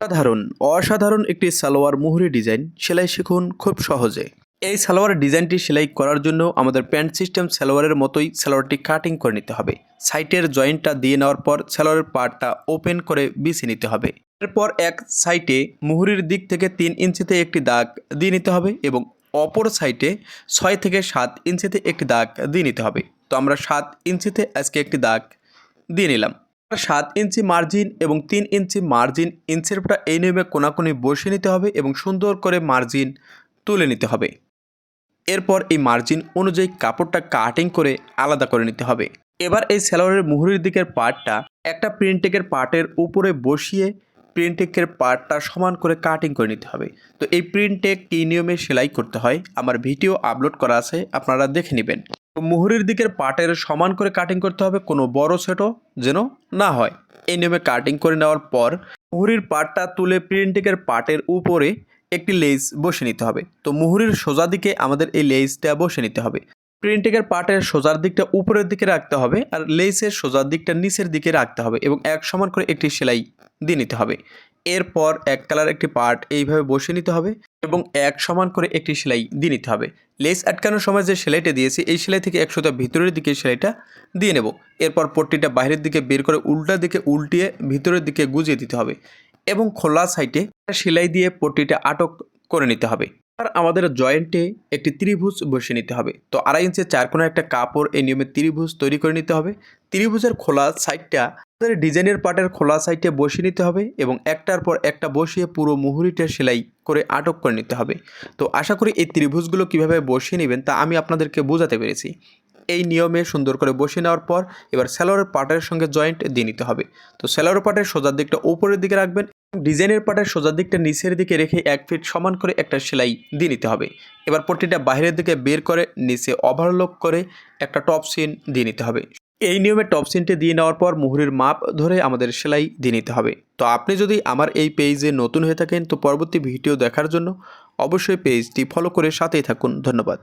অসাধারণ অসাধারণ একটি সালোয়ার মুহুরি ডিজাইন সেলাই শিখুন খুব সহজে। এই সালোয়ার ডিজাইনটি সেলাই করার জন্য আমাদের প্যান্ট সিস্টেম সালোয়ারের মতোই সালোয়ারটি কাটিং করে নিতে হবে। সাইটের জয়েন্টটা দিয়ে নেওয়ার পর সালোয়ারের পার্টটা ওপেন করে বিছে নিতে হবে। এরপর এক সাইটে মুহুরির দিক থেকে তিন ইঞ্চিতে একটি দাগ দিয়ে নিতে হবে এবং অপর সাইটে ছয় থেকে সাত ইঞ্চিতে একটি দাগ দিয়ে নিতে হবে। তো আমরা সাত ইঞ্চিতে আজকে একটি দাগ দিয়ে নিলাম। সাত ইঞ্চি মার্জিন এবং তিন ইঞ্চি মার্জিন পর এই নিয়মে কোনাকুনি বসিয়ে নিতে হবে এবং সুন্দর করে মার্জিন তুলে নিতে হবে। এরপর এই মার্জিন অনুযায়ী কাপড়টা কাটিং করে আলাদা করে নিতে হবে। এবার এই স্যালোয়ারের মুহুরির দিকের পার্টটা একটা প্রিন্টেকের পার্টের উপরে বসিয়ে প্রিন্টেকের পার্টটা সমান করে কাটিং করে নিতে হবে। তো এই প্রিন্টেক কী নিয়মে সেলাই করতে হয়? আমার ভিডিও আপলোড করা আছে, আপনারা দেখে নেবেন। মুহুরির দিকের পাটের সমান করে কাটিং করতে হবে, কোনো বড় ছোটো যেন না হয়। এই নিয়মে কাটিং করে নেওয়ার পর মুহুরির পাটটা তুলে প্রিন্টেকের পাটের উপরে একটি লেস বসে নিতে হবে। তো মুহুরির সোজা দিকে আমাদের এই লেসটা বসে নিতে হবে। প্রিন্টেকের পাটের সোজার দিকটা উপরের দিকে রাখতে হবে আর লেসের সোজার দিকটা নিচের দিকে রাখতে হবে এবং এক সমান করে একটি সেলাই দিয়ে নিতে হবে। এরপর এক কালার একটি পার্ট এইভাবে বসে নিতে হবে এবং এক সমান করে একটি সেলাই দিয়ে নিতে হবে। লেস আটকানোর সময় যে সেলাইটা দিয়েছি, এই সেলাই থেকে একশোটা ভিতরের দিকে সেলাইটা দিয়ে নেব। এরপর পট্টিটা বাইরের দিকে বের করে উল্টা দিকে উল্টিয়ে ভিতরের দিকে গুজিয়ে দিতে হবে এবং খোলা সাইডে সেলাই দিয়ে পট্টিটা আটক করে নিতে হবে। আর আমাদের জয়েন্টে একটি ত্রিভুজ বসিয়ে নিতে হবে। তো আড়াই ইঞ্চের চার কোনো একটা কাপড় এই নিয়মে ত্রিভুজ তৈরি করে নিতে হবে। ত্রিভুজের খোলা সাইডটা, আমাদের ডিজাইনের পার্টের খোলা সাইডে বসিয়ে নিতে হবে এবং একটার পর একটা বসিয়ে পুরো মুহুরিটা সেলাই করে আটক করে নিতে হবে। তো আশা করি এই ত্রিভুজগুলো কীভাবে বসিয়ে নেবেন তা আমি আপনাদেরকে বোঝাতে পেরেছি। এই নিয়মে সুন্দর করে বসিয়ে নেওয়ার পর এবার স্যালোয়ারের পার্টের সঙ্গে জয়েন্ট দিয়ে নিতে হবে। তো স্যালোয়ার পার্টের সোজার দিকটা উপরের দিকে রাখবেন ডিজাইনের পার্টের সোজার দিকটা নিচের দিকে রেখে এক ফিট সমান করে একটা সেলাই দিয়ে নিতে হবে। এবার পট্টিটা বাইরের দিকে বের করে, নিচে ওভারলক করে একটা টপ সিন দিয়ে নিতে হবে। এই নিয়মে টপ সিনটি দিয়ে নেওয়ার পর মুহুরির মাপ ধরে আমাদের সেলাই দিয়ে নিতে হবে। তো আপনি যদি আমার এই পেজে নতুন হয়ে থাকেন, তো পরবর্তী ভিডিও দেখার জন্য অবশ্যই পেজটি ফলো করে সাথেই থাকুন। ধন্যবাদ।